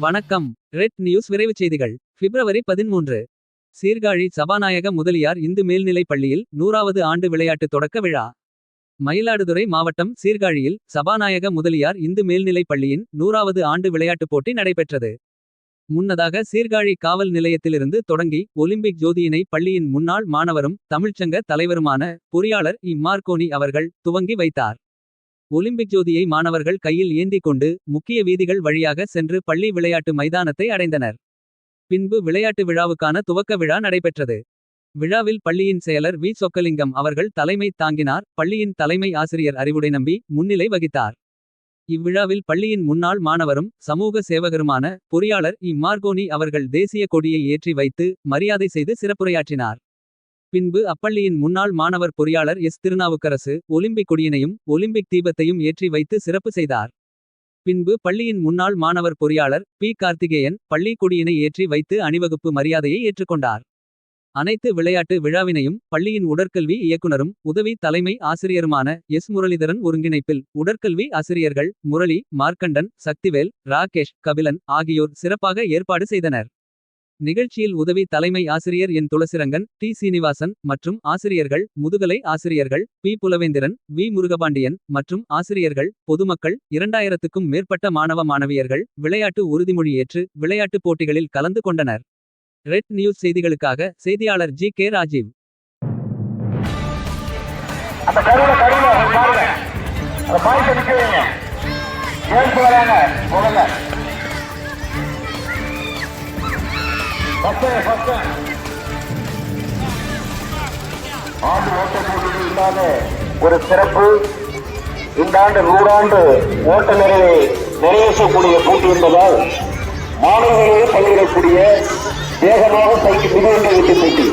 வணக்கம். Red news விரைவு செய்திகள். பிப்ரவரி பதிமூன்று. சீர்காழி சபாநாயக முதலியார் இந்து மேல்நிலைப் பள்ளியில் நூறாவது ஆண்டு விளையாட்டு தொடக்க விழா. மயிலாடுதுறை மாவட்டம் சீர்காழியில் சபாநாயக முதலியார் இந்து மேல்நிலைப் பள்ளியின் நூறாவது ஆண்டு விளையாட்டுப் போட்டி நடைபெற்றது. முன்னதாக சீர்காழி காவல் நிலையத்திலிருந்து தொடங்கி ஒலிம்பிக் ஜோதியினை பள்ளியின் முன்னாள் மாணவரும் தமிழ்ச்சங்க தலைவருமான பொறியாளர் இ. மார்கோனி அவர்கள் துவங்கி வைத்தார். ஒலிம்பிக் ஜோதியை மாணவர்கள் கையில் ஏந்திக் கொண்டு முக்கிய வீதிகள் வழியாக சென்று பள்ளி விளையாட்டு மைதானத்தை அடைந்தனர். பின்பு விளையாட்டு விழாவுக்கான துவக்க விழா நடைபெற்றது. விழாவில் பள்ளியின் செயலர் வி. சொக்கலிங்கம் அவர்கள் தலைமை தாங்கினார். பள்ளியின் தலைமை ஆசிரியர் அறிவுடை நம்பி முன்னிலை வகித்தார். இவ்விழாவில் பள்ளியின் முன்னாள் மாணவரும் சமூக சேவகருமான பொறியாளர் இ. மார்கோனி அவர்கள் தேசிய கொடியை ஏற்றி வைத்து மரியாதை செய்து சிறப்புரையாற்றினார். பின்பு அப்பள்ளியின் முன்னாள் மாணவர் பொறியாளர் எஸ். திருநாவுக்கரசு ஒலிம்பிக் கொடியினையும் ஒலிம்பிக் தீபத்தையும் ஏற்றி வைத்து சிறப்பு செய்தார். பின்பு பள்ளியின் முன்னாள் மாணவர் பொறியாளர் பி. கார்த்திகேயன் பள்ளி கொடியினை ஏற்றி வைத்து அணிவகுப்பு மரியாதையை ஏற்றுக்கொண்டார். அனைத்து விளையாட்டு விழாவினையும் பள்ளியின் உடற்கல்வி இயக்குனரும் உதவி தலைமை ஆசிரியருமான எஸ். முரளிதரன் ஒருங்கிணைப்பில் உடற்கல்வி ஆசிரியர்கள் முரளி மார்க்கண்டன் சக்திவேல் ராகேஷ் கபிலன் ஆகியோர் சிறப்பாக ஏற்பாடு செய்தனர். நிகழ்ச்சியில் உதவி தலைமை ஆசிரியர் என் துளசிரங்கன் டி. சீனிவாசன் மற்றும் ஆசிரியர்கள் முதுகலை ஆசிரியர்கள் பி. புலவேந்திரன் வி. முருகபாண்டியன் மற்றும் ஆசிரியர்கள் பொதுமக்கள் இரண்டாயிரத்துக்கும் மேற்பட்ட மாணவ மாணவியர்கள் விளையாட்டு உறுதிமொழி ஏற்று விளையாட்டுப் போட்டிகளில் கலந்து கொண்டனர். ரெட் நியூஸ் செய்திகளுக்காக செய்தியாளர் ஜி. கே. ராஜீவ். பாருங்க. ஆண்டு ஓட்ட போட்டியில் இல்லாத ஒரு சிறப்பு. இந்த ஆண்டு நூறாண்டு ஓட்ட நிறைவை நிறைவேற்றக்கூடிய போட்டி என்பதால் மாணவர்களே பங்கேற்கக்கூடிய வேகமாக சைக்கிள் மிக ஓட்டு போட்டி